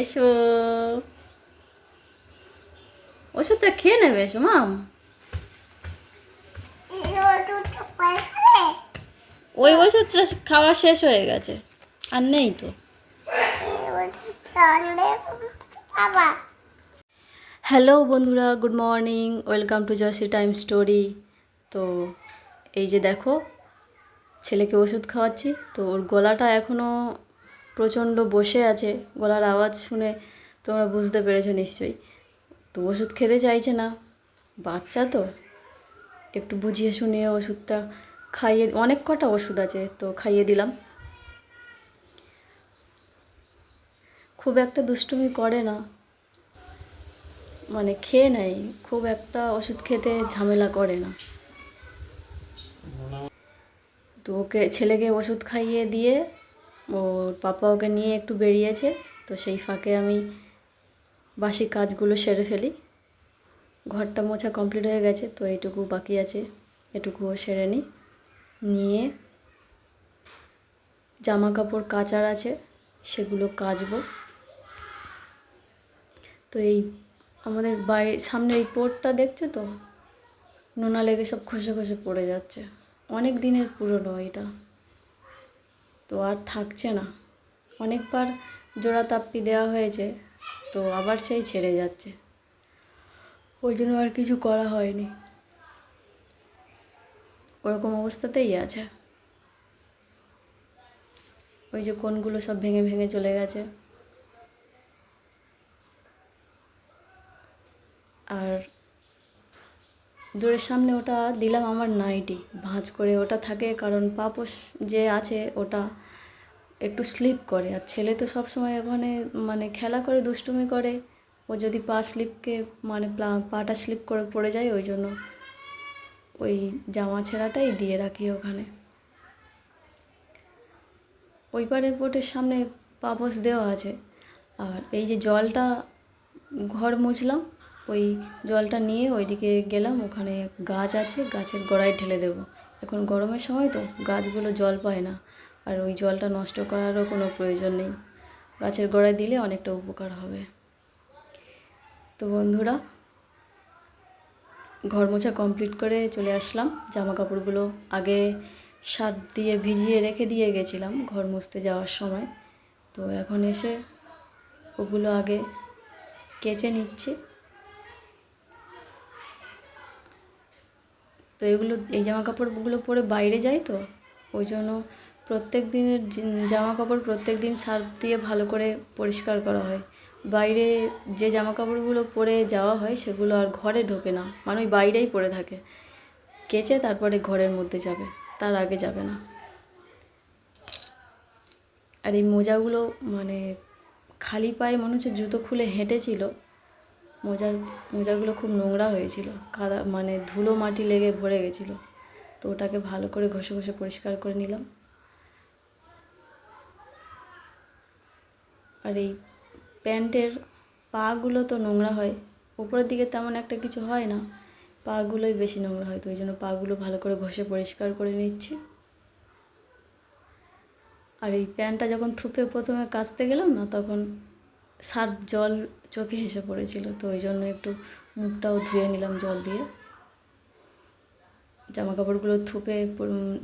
এসো। ওষুধটা খেয়ে নেবে এসো মাম। ওই ওষুধটা খাওয়া শেষ হয়ে গেছে আর নেই তো। হ্যালো বন্ধুরা good morning welcome to jersey time story. তো এই যে দেখো ছেলেকে ওষুধ খাওয়াচ্ছি তো ওর গলাটা এখনও প্রচণ্ড বসে আছে। গলার আওয়াজ শুনে তোমরা বুঝতে পেরেছ নিশ্চয়ই। তো ওষুধ খেতে চাইছে না। বাচ্চা তো। একটু বুঝিয়ে শুনিয়ে ওষুধটা খাইয়ে, অনেক কটা ওষুধ আছে, তো খাইয়ে দিলাম। খুব একটা দুষ্টুমি করে না। মানে খেয়ে নেয়, খুব একটা ওষুধ খেতে ঝামেলা করে না। তো ওকে, ছেলেকে ওষুধ খাইয়ে দিয়ে ওর পাপা ওকে নিয়ে একটু বেরিয়েছে, তো সেই ফাঁকে আমি বাসি কাজগুলো সেরে ফেলি। ঘরটা মোছা কমপ্লিট হয়ে গেছে, তো এইটুকু বাকি আছে, এটুকুও সেরে নিই। নিয়ে জামা কাপড় কাচার আছে, সেগুলো কাচবো। তো এই আমাদের বাড়ির সামনে এই পোর্টটা দেখছ তো? নোনা লেগে সব খসে খসে পড়ে যাচ্ছে। অনেক দিনের পুরনো এটা। তো আর থাকছে না। অনেকবার জোড়া তাপ্পি দেওয়া হয়েছে, তো আবার সেই ছেড়ে যাচ্ছে। ওই জন্য আর কিছু করা হয়নি। ওরকম অবস্থাতেই আছে। ওই যে কোনগুলো সব ভেঙে ভেঙে চলে গেছে। আর দূরের সামনে ওটা দিলাম আমার নাইটি। ভাঁজ করে ওটা থাকে কারণ পাপোশ যে আছে ওটা একটু স্লিপ করে। আর ছেলে তো সব সময় ওখানে মানে খেলা করে, দুষ্টুমি করে। ও যদি পা স্লিপকে মানে পাটা স্লিপ করে পড়ে যায়, ওই জন্য ওই জামা ছেঁড়াটাই দিয়ে রাখি ওখানে। ওই পারে বোটের সামনে পাপোশ দেওয়া আছে। আর এই যে জলটা ঘর মুছলাম ওই জলটা নিয়ে ওইদিকে গেলাম, ওখানে গাছ আছে, গাছের গোড়ায় ঢেলে দেব। এখন গরমের সময় তো গাছগুলো জল পায় না, আর ওই জলটা নষ্ট করারও কোনো প্রয়োজন নেই। গাছের গোড়ায় দিলে অনেকটা উপকার হবে। তো বন্ধুরা, ঘর মোছা কমপ্লিট করে চলে আসলাম। জামা কাপড়গুলো আগে সার দিয়ে ভিজিয়ে রেখে দিয়ে গেছিলাম ঘর মুছতে যাওয়ার সময়। তো এখন এসে ওগুলো আগে কেচে নিচ্ছি। তো এগুলো, এই জামা কাপড়গুলো পরে বাইরে যাই তো? ওই জন্য প্রত্যেক দিনের জামা কাপড় প্রত্যেক দিন সার্ফ দিয়ে ভালো করে পরিষ্কার করা হয়। বাইরে যে জামা কাপড়গুলো পরে যাওয়া হয় সেগুলো আর ঘরে ঢোকে না। মানে ওই বাইরেই পরে থাকে। কেচে তারপরে ঘরের মধ্যে যাবে, তার আগে যাবে না। আর এই মোজাগুলো মানে খালি পায়ে মনে হচ্ছে জুতো খুলে হেঁটেছিল। মোজার, মোজাগুলো খুব নোংরা হয়েছিল। কাদা মানে ধুলো মাটি লেগে ভরে গেছিল। তো ওটাকে ভালো করে ঘষে ঘষে পরিষ্কার করে নিলাম। আর এই প্যান্টের পাগুলো তো নোংরা হয়। উপরের দিকে তেমন একটা কিছু হয় না। পাগুলোই বেশি নোংরা হয়, তো ওই জন্য পাগুলো ভালো করে ঘষে পরিষ্কার করে নিচ্ছি। আর এই প্যান্টটা যখন থুপে প্রথমে কাচতে গেলাম না, তখন সার্ফ জল চোখে হেসে পড়েছিল, তো ওই জন্য একটু মুখটাও ধুয়ে নিলাম জল দিয়ে। জামা কাপড়গুলো থুপে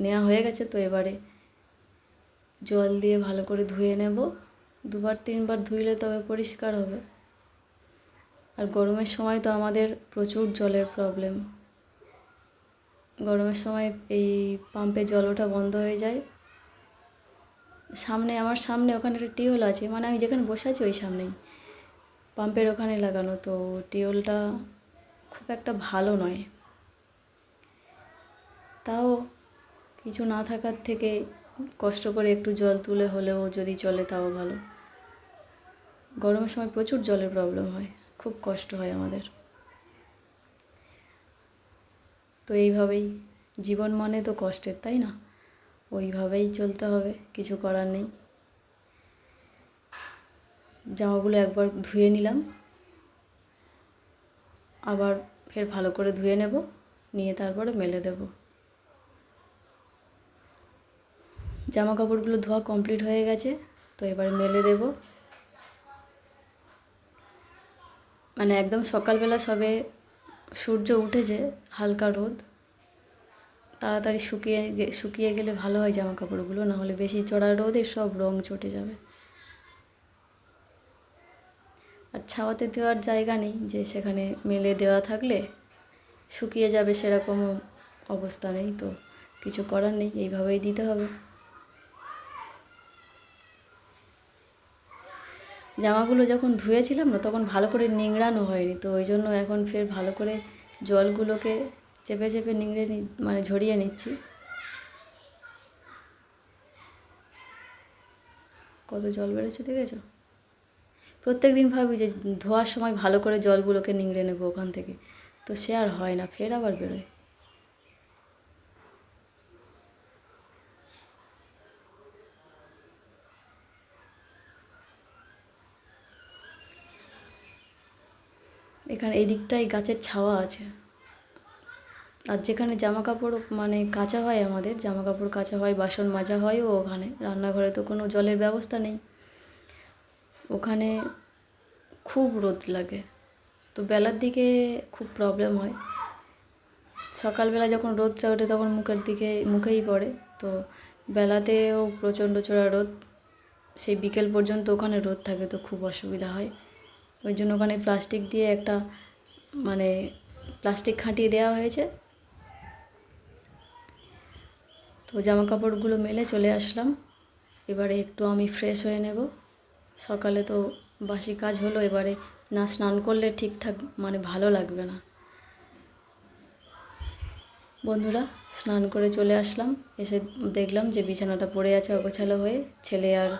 নেওয়া হয়ে গেছে, তো এবারে জল দিয়ে ভালো করে ধুয়ে নেব। দুবার তিনবার ধুইলে তবে পরিষ্কার হবে। আর গরমের সময় তো আমাদের প্রচুর জলের প্রবলেম গরমের সময় এই পাম্পে জল ওঠা বন্ধ হয়ে যায়। সামনে, আমার সামনে ওখানে একটা টিউবওয়েল আছে। মানে আমি যেখানে বসে আছি ওই সামনেই। পাম্পের ওখানে লাগানো। তো টিউবওয়েলটা খুব একটা ভালো নয়। তাও কিছু না থাকার থেকে কষ্ট করে একটু জল তুলে হলেও যদি চলে তাও ভালো। গরমের সময় প্রচুর জলের প্রবলেম হয়। খুব কষ্ট হয় আমাদের। তো এইভাবেই জীবন মানে তো কষ্টের, তাই না? ওইভাবেই চলতে হবে, কিছু করার নেই। জামাগুলো একবার ধুয়ে নিলাম। আবার ফের ভালো করে ধুয়ে নেব, নিয়ে তারপরে মেলে দেব। জামা কাপড়গুলো ধোয়া কমপ্লিট হয়ে গেছে, তো এবারে মেলে দেব। মানে একদম সকালবেলা সবে সূর্য উঠেছে, হালকা রোদ। তাড়াতাড়ি শুকিয়ে শুকিয়ে গেলে ভালো হয় জামা কাপড়গুলো না হলে বেশি চড়া রোদে সব রং চটে যাবে। আর ছাওয়াতে দেওয়ার জায়গা নেই যে সেখানে মেলে দেওয়া থাকলে শুকিয়ে যাবে সেরকম অবস্থা নেই তো, কিছু করার নেই, এইভাবেই দিতে হবে। জামাগুলো যখন ধুয়েছিলাম না, তখন ভালো করে নিংড়ানো হয়নি তো, ওই জন্য এখন ফের ভালো করে জলগুলোকে চেপে চেপে নিংড়ে নি মানে ঝরিয়ে নিচ্ছি। কত জল বেড়েছে দেখেছ? প্রত্যেক দিন ভাবি যে ধোয়ার সময় ভালো করে জলগুলোকে নিংড়ে নেব ওখান থেকে। তো সে আর হয় না, ফের আবার বেরোয়। এখানে এই দিকটায় গাছের ছাওয়া আছে। আর যেখানে জামা কাপড় মানে কাচা হয় আমাদের জামা কাপড় কাচা হয়, বাসন মাজা হয় ও ওখানে। রান্নাঘরে তো কোনো জলের ব্যবস্থা নেই। ওখানে খুব রোদ লাগে। তো বেলার দিকে খুব প্রবলেম হয়। সকালবেলা যখন রোদটা ওঠে তখন মুখের দিকে, মুখেই পড়ে। তো বেলাতেও প্রচণ্ড চড়া রোদ। সেই বিকেল পর্যন্ত ওখানে রোদ থাকে তো খুব অসুবিধা হয়। ওই জন্য ওখানে প্লাস্টিক দিয়ে একটা মানে প্লাস্টিক খাঁটিয়ে দেওয়া হয়েছে। তো জামা কাপড়গুলো মেলে চলে আসলাম। এবারে একটু আমি ফ্রেশ হয়ে নেব। সকালে তো বাসি কাজ হলো, এবারে না স্নান করলে ঠিকঠাক মানে ভালো লাগবে না। বন্ধুরা, স্নান করে চলে আসলাম। এসে দেখলাম যে বিছানাটা পড়ে আছে অগোছালো হয়ে। ছেলে আর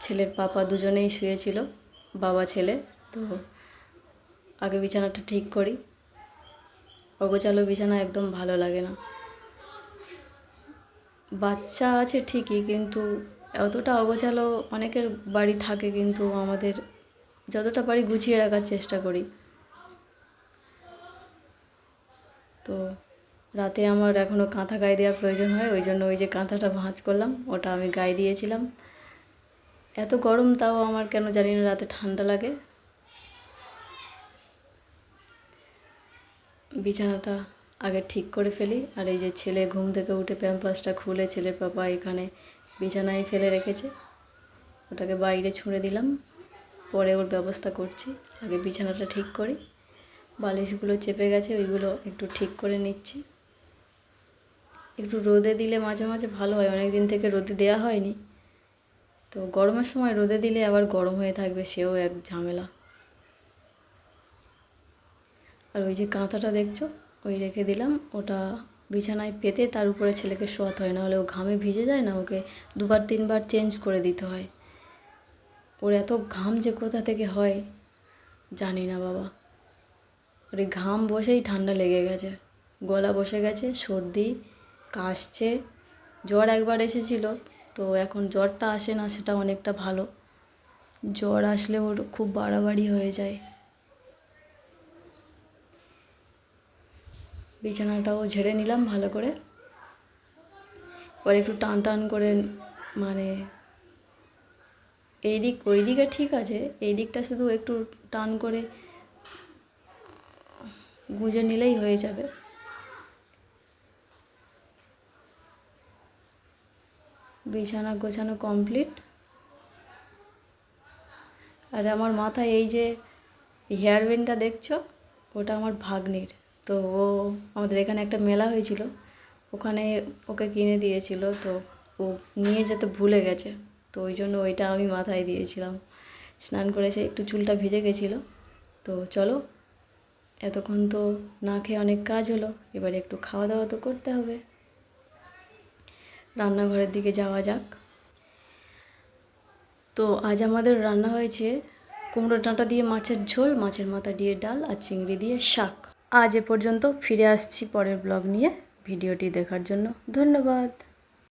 ছেলের পাপা দুজনেই শুয়েছিল, বাবা ছেলে। তো আগে বিছানাটা ঠিক করি। অগোছালো বিছানা একদম ভালো লাগে না। বাচ্চা আছে ঠিকই, কিন্তু অতটা অগোছালো অনেকের বাড়ি থাকে কিন্তু আমাদের যতটা পারি গুছিয়ে রাখার চেষ্টা করি। তো রাতে আমার এখনও কাঁথা গায়ে দেওয়ার প্রয়োজন হয়, ওই জন্য ওই যে কাঁথাটা ভাঁজ করলাম, ওটা আমি গায়ে দিয়েছিলাম। এত গরম, তাও আমার কেন জানি না রাতে ঠান্ডা লাগে। বিছানাটা আগে ঠিক করে ফেলি। আর এই যে ছেলে ঘুম থেকে উঠে প্যাম্পাসটা খুলে ছেলের পাপা এখানে বিছানায় ফেলে রেখেছে। ওটাকে বাইরে ছুঁড়ে দিলাম। পরে ওর ব্যবস্থা করছি। আগে বিছানাটা ঠিক করি। বালিশগুলো চেপে গেছে, ওইগুলো একটু ঠিক করে নিচ্ছি। একটু রোদে দিলে মাঝে মাঝে ভালো হয় অনেক দিন থেকে রোদে দেওয়া হয়নি। তো গরমের সময় রোদে দিলে আবার গরম হয়ে থাকবে, সেও এক ঝামেলা। আর ওই যে কাঁথাটা দেখছ? ওই রেখে দিলাম, ওটা বিছানায় পেতে তার উপরে ছেলেকে শোয়াতে হয়, নাহলে ও ঘামে ভিজে যায় না, ওকে দুবার তিনবার চেঞ্জ করে দিতে হয়। ওর এত ঘাম যে কোথা থেকে হয় জানি না বাবা। ওর ঘাম বসেই ঠান্ডা লেগে গেছে। গলা বসে গেছে, সর্দি, কাশছে, জ্বর একবার এসেছিল, তো এখন জ্বরটা আসে না, সেটা অনেকটা ভালো। জ্বর আসলে ওর খুব বাড়াবাড়ি হয়ে যায়। বিছানাটাও ঝেড়ে নিলাম ভালো করে। এবার একটু টান টান করে মানে এই দিক ওই দিকে ঠিক আছে, এই দিকটা শুধু একটু টান করে গুঁজে নিলেই হয়ে যাবে। বিছানা গোছানো কমপ্লিট। আর আমার মাথায় এই যে হেয়ার ব্যান্ডটা দেখছ, ওটা আমার ভাগ্নির। তো ও আমাদের এখানে একটা মেলা হয়েছিল। ওখানে ওকে কিনে দিয়েছিল, তো ও নিয়ে যেতে ভুলে গেছে। তো ওই জন্য ওইটা আমি মাথায় দিয়েছিলাম। স্নান করেছে একটু চুলটা ভিজে গেছিল। তো চলো, এতক্ষণ তো না খেয়ে অনেক কাজ হলো, এবারে একটু খাওয়া দাওয়া তো করতে হবে। রান্নাঘরের দিকে যাওয়া যাক। তো আজ আমাদের রান্না হয়েছে কুমড়ো ডাঁটা দিয়ে মাছের ঝোল, মাছের মাথা দিয়ে ডাল আর চিংড়ি দিয়ে শাক। আজ এ পর্যন্ত ফিরে আসছি পরের ব্লগ নিয়ে। ভিডিওটি দেখার জন্য ধন্যবাদ।